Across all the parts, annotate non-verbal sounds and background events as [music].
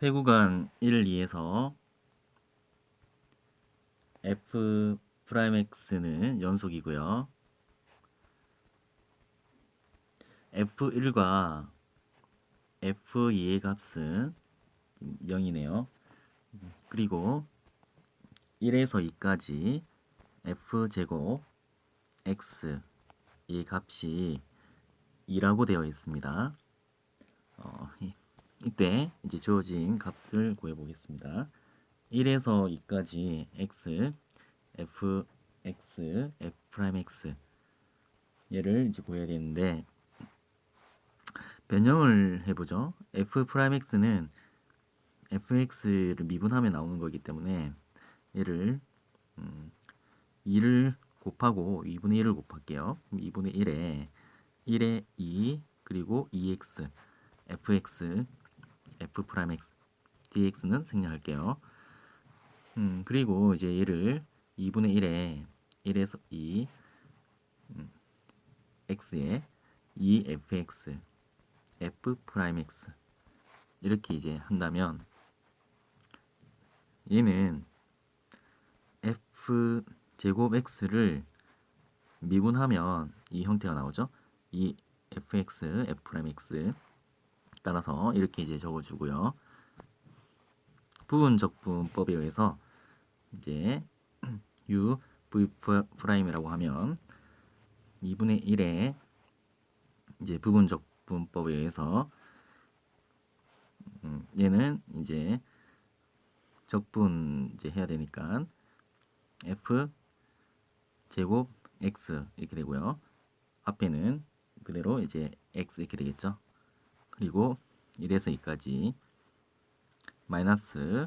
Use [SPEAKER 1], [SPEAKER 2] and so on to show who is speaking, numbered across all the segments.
[SPEAKER 1] 폐구간 1, 2에서 f 프라임 x는 연속이고요. f1과 f2의 값은 0이네요. 그리고 1에서 2까지 f제곱 x 이 값이 2라고 되어 있습니다. 어, 이- 이때 이제 주어진 값을 구해 보겠습니다. 1에서 2까지 x, f, x, f 프라임 x 얘를 이제 구해야 되는데 변형을 해보죠. f 프라임 x는 fx를 미분하면 나오는 거기 때문에 얘를 음, 2를 곱하고 2분의 1을 곱할게요. 2분의 1에 1에 2 그리고 2x fx f 프라임 x dx는 생략할게요. 음, 그리고 이제 얘를 2분의 1에 1에서 2 음, x에 2fx f 프라임 x 이렇게 이제 한다면 얘는 f 제곱 x를 미분하면 이 형태가 나오죠. 이 fx f 프라임 x 따라서 이렇게 이제 적어주고요. 부분 적분법에 의해서 이제 [clears throat] u v 프라임이라고 하면 2분의 1의 이제 부분 적분법에 의해서 음, 얘는 이제 적분 이제 해야 되니까 f 제곱 x 이렇게 되고요. 앞에는 그대로 이제 x 이렇게 되겠죠. 그리고 1에서 2까지 마이너스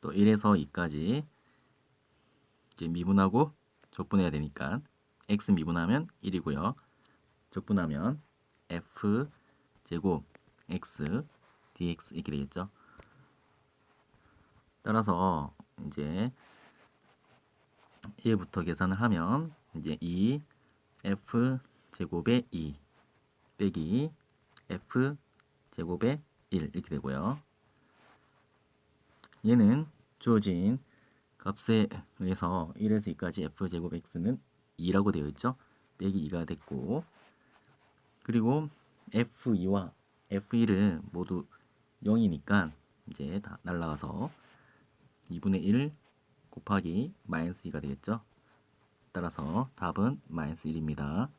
[SPEAKER 1] 또 1에서 2까지 이제 미분하고 적분해야 되니까 x 미분하면 1이고요. 적분하면 f 제곱 x dx 이렇게 되겠죠. 따라서 이제 얘부터 계산을 하면 이제 2 f 제곱의 2 빼기 f 제곱의 1 이렇게 되고요. 얘는 주어진 값에 의해서 1에서 2까지 f 제곱 x는 2라고 되어 있죠. 빼기 2가 됐고 그리고 f2와 f1은 모두 0이니까 이제 다 날라가서 2분의 1 곱하기 마이너스 2가 되겠죠. 따라서 답은 마이너스 1입니다.